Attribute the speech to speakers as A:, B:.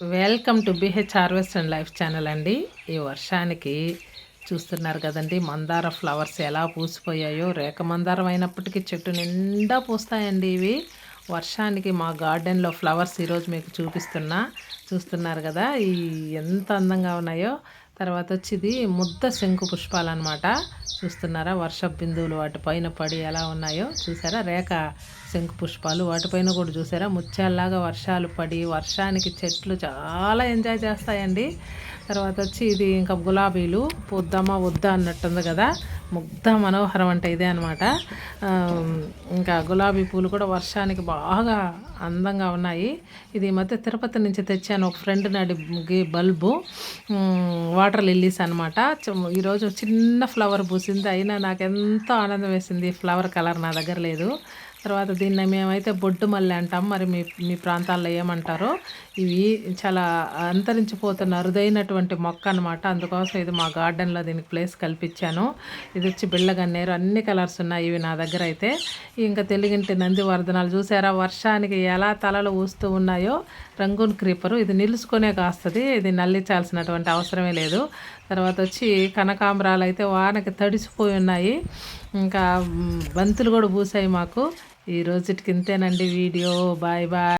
A: Welcome to BH harvest and life channel అండి. ఈ వర్షానికి చూస్తున్నారు కదండి మందార ఫ్లవర్స్ ఎలా పూసిపోయాయో రేఖ మందారం అయినప్పటికీ చెట్టు నిండా పూస్తాయండి ఇవి. వర్షానికి మా గార్డెన్లో ఫ్లవర్స్ ఈరోజు మీకు చూపిస్తున్నా చూస్తున్నారు కదా ఈ ఎంత అందంగా ఉన్నాయో. తర్వాత వచ్చి ఇది ముద్ద శంకు పుష్పాలు అనమాట చూస్తున్నారా? వర్ష బిందువులు వాటిపైన పడి ఎలా ఉన్నాయో చూసారా? రేఖ శంకు పుష్పాలు వాటిపైన కూడా చూసారా? ముత్యాల్లాగా వర్షాలు పడి వర్షానికి చెట్లు చాలా ఎంజాయ్ చేస్తాయండి. తర్వాత వచ్చి ఇది ఇంకా గులాబీలు. పొద్దామా వద్దా అన్నట్టుంది కదా. ముగ్ధ మనోహరం అంటే ఇదే అనమాట ఇంకా గులాబీ పూలు కూడా వర్షానికి బాగా అందంగా ఉన్నాయి. ఇది మధ్య తిరుపతి నుంచి తెచ్చాను ఒక ఫ్రెండ్ నాడి బల్బు. వాటర్ లిల్లీస్ అనమాట ఈరోజు చిన్న ఫ్లవర్ పూసింది. అయినా నాకు ఎంతో ఆనందం వేసింది ఫ్లవర్ కలర్ నా దగ్గర లేదు. తర్వాత దీన్ని మేమైతే బొడ్డు మల్లె అంటాం. మరి మీ మీ ప్రాంతాల్లో ఏమంటారో ఇవి చాలా అంతరించిపోతున్న అరుదైనటువంటి మొక్క అనమాట అందుకోసం ఇది మా గార్డెన్లో దీనికి ప్లేస్ కల్పించాను. ఇది వచ్చి బిళ్ళగన్నేరు అన్ని కలర్స్ ఉన్నాయి ఇవి నా దగ్గర అయితే. ఇంకా తెలుగింటి నంది వర్ధనాలు చూసారా? వర్షానికి ఎలా తలలు ఊస్తూ ఉన్నాయో రంగున్ క్రీపరు. ఇది నిలుచుకునే కాస్తుంది. ఇది నల్లించాల్సినటువంటి అవసరమే లేదు. తర్వాత వచ్చి కనకాంబరాలు అయితే వానకి తడిసిపోయి ఉన్నాయి. ఇంకా బంతులు కూడా పూసాయి మాకు. ఈ రోజుకి ఇంతేనండి వీడియో. Bye bye.